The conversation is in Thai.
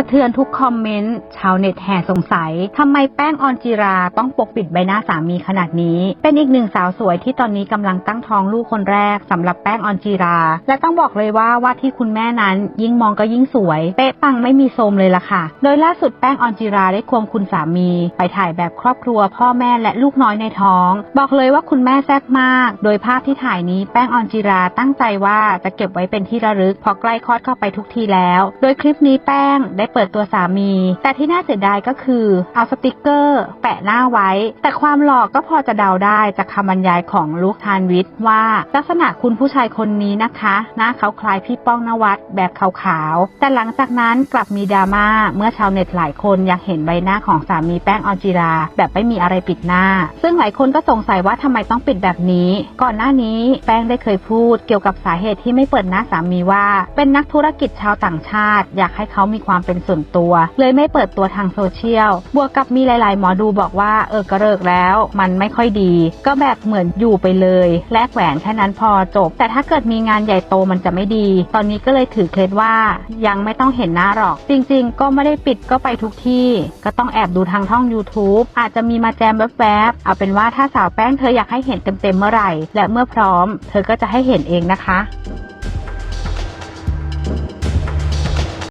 สะเทือนทุกคอมเมนต์ ชาวเน็ตแห่สงสัยทำไมแป้งออนจิราต้องปกปิดใบหน้าสามีขนาดนี้ เป็นอีกหนึ่งสาวสวยที่ตอนนี้กำลังตั้งท้องลูกคนแรกสำหรับแป้งออนจิรา และต้องบอกเลยว่าว่าที่คุณแม่นั้น ยิ่งมองก็ยิ่งสวย เป๊ะปังไม่มีโทมเลยล่ะค่ะ โดยล่าสุดแป้งออนจิราได้ควงคุณสามี ไปถ่ายแบบครอบครัว พ่อแม่และลูกน้อยในท้อง บอกเลยว่าคุณแม่แซ่บมาก โดยภาพที่ถ่ายนี้แป้งออนจิราตั้งใจว่าจะเก็บไว้เป็นที่ระลึกเพอใกล้คลอดเข้าไปทุกทีแล้ว โดยคลิปนี้แป้งได้เปิดตัวสามี แต่ที่น่าเสียดายก็คือ เอาสติกเกอร์ แปะหน้าไว้ แต่ความหลอกก็พอจะเดาได้จากคำบรรยายของลูกทานวิทย์ว่าลักษณะคุณผู้ชายคนนี้นะคะหน้าเขาคล้ายพี่ป้องนวัดแบบขาวๆ แต่หลังจากนั้นกลับมีดราม่าเมื่อชาวเน็ตหลายคนอยากเห็นใบหน้าของสามีแป้งออนจิรา แบบไม่มีอะไรปิดหน้า ซึ่งหลายคนก็สงสัยว่าทำไมต้องปิดแบบนี้ ก่อนหน้านี้แป้งได้เคยพูดเกี่ยวกับสาเหตุที่ไม่เปิดหน้าสามีว่า เป็นนักธุรกิจชาวต่างชาติ อยากให้เขามีความเป็นส่วนตัว เลยไม่เปิดตัวทางโซเชียล บวกกับมีหลาย ๆ หมอดูบอกว่าเออกระเริกแล้ว มันไม่ค่อยดี ก็แบบเหมือนอยู่ไปเลย แลกแหวนแค่นั้นพอจบ แต่ถ้าเกิดมีงานใหญ่โตมันจะไม่ดี ตอนนี้ก็เลยถือเคล็ดว่ายังไม่ต้องเห็นหน้าหรอก จริง ๆ ก็ไม่ได้ปิดก็ไปทุกที่ ก็ต้องแอบดูทางท่อง YouTube อาจจะมีมาแจมแวบๆเอาเป็นว่าถ้าสาวแป้งเธออยากให้เห็นเต็มๆเมื่อไหร่ และเมื่อพร้อม เธอก็จะให้เห็นเองนะคะ